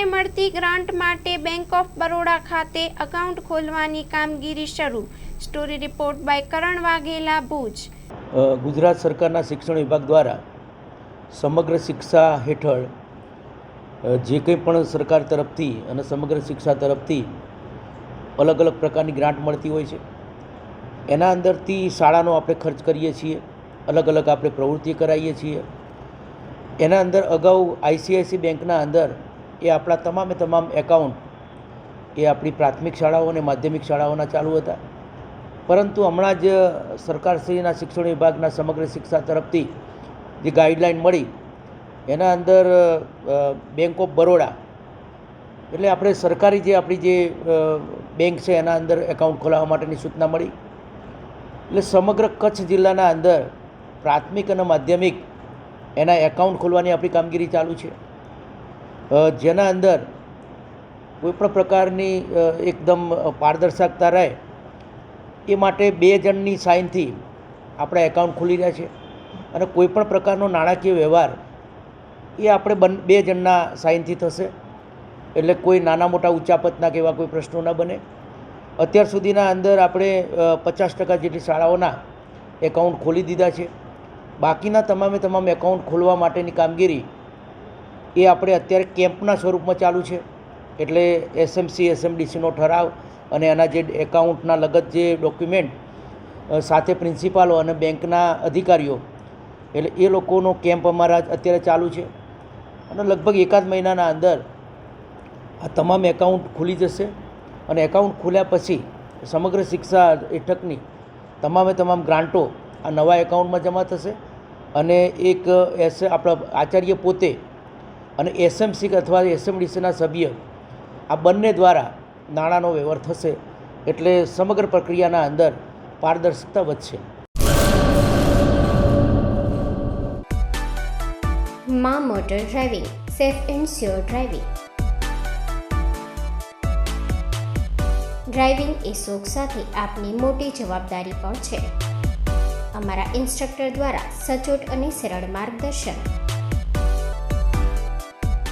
ખેડૂતોને મળતી ગ્રાન્ટ માટે બેંક ઓફ બરોડા ખાતે એકાઉન્ટ ખોલવાની કામગીરી શરૂ. Story report by Karan Vaghela, Bhuj. Gujarat સરકારના શિક્ષણ વિભાગ દ્વારા સમગ્ર શિક્ષા હેઠળ જે કંઈ પણ સરકાર તરફથી અને સમગ્ર શિક્ષા તરફથી અલગ અલગ પ્રકારની ગ્રાન્ટ મળતી હોય છે. એના અંદરથી શાળાનો આપણે ખર્ચ કરીએ છીએ, અલગ અલગ આપણે પ્રવૃત્તિ કરાવીએ છીએ. એના અંદર અગાઉ આઈસીઆઈસી બેંકના અંદર એ આપણા તમામે તમામ એકાઉન્ટ એ આપણી પ્રાથમિક શાળાઓ અને માધ્યમિક શાળાઓના ચાલુ હતા. પરંતુ હમણાં જ સરકારશ્રીના શિક્ષણ વિભાગના સમગ્ર શિક્ષા તરફથી જે ગાઈડલાઈન મળી, એના અંદર બેંક ઓફ બરોડા એટલે આપણે સરકારી જે આપણી જે બેંક છે એના અંદર એકાઉન્ટ ખોલાવવા માટેની સૂચના મળી. એટલે સમગ્ર કચ્છ જિલ્લાના અંદર પ્રાથમિક અને માધ્યમિક એના એકાઉન્ટ ખોલવાની આપણી કામગીરી ચાલુ છે. જેના અંદર કોઈપણ પ્રકારની એકદમ પારદર્શકતા રહે, એ માટે બે જણની સાઇનથી આપણા એકાઉન્ટ ખુલી રહ્યા છે. અને કોઈપણ પ્રકારનો નાણાકીય વ્યવહાર એ આપણે બન, બે જણના સાઇનથી થશે. એટલે કોઈ નાના મોટા ઉચ્ચાપતના કે એવા કોઈ પ્રશ્નો ન બને. અત્યાર સુધીના અંદર આપણે પચાસ ટકા જેટલી શાળાઓના એકાઉન્ટ ખોલી દીધા છે. બાકીના તમામે તમામ એકાઉન્ટ ખોલવા માટેની કામગીરી એ આપણે અત્યારે કેમ્પના સ્વરૂપમાં ચાલુ છે. એટલે એસએમસી એસએમડીસીનો ઠરાવ અને એના જે એકાઉન્ટના લગત જે ડોક્યુમેન્ટ સાથે પ્રિન્સિપાલો અને બેંકના અધિકારીઓ, એટલે એ લોકોનો કેમ્પ અમારા અત્યારે ચાલુ છે. અને લગભગ એકાદ મહિનાના અંદર આ તમામ એકાઉન્ટ ખુલી જશે અને એકાઉન્ટ ખુલ્યા પછી સમગ્ર શિક્ષા હેઠકની તમામે તમામ ગ્રાન્ટો આ નવા એકાઉન્ટમાં જમા થશે. અને એક એસ, આપણા આચાર્ય પોતે અને એસએમસી અથવા એસએમડીસીના સભ્ય આ બંને દ્વારા નાણાંનો વ્યવહાર થશે એટલે સમગ્ર પ્રક્રિયાના અંદર પારદર્શકતા વધશે. મા motor driving, safe and sure driving. Driving એ શોખ સાથે આપની મોટી જવાબદારી પણ છે. અમારા ઇન્સ્ટ્રક્ટર દ્વારા સચોટ અને સરળ માર્ગદર્શન.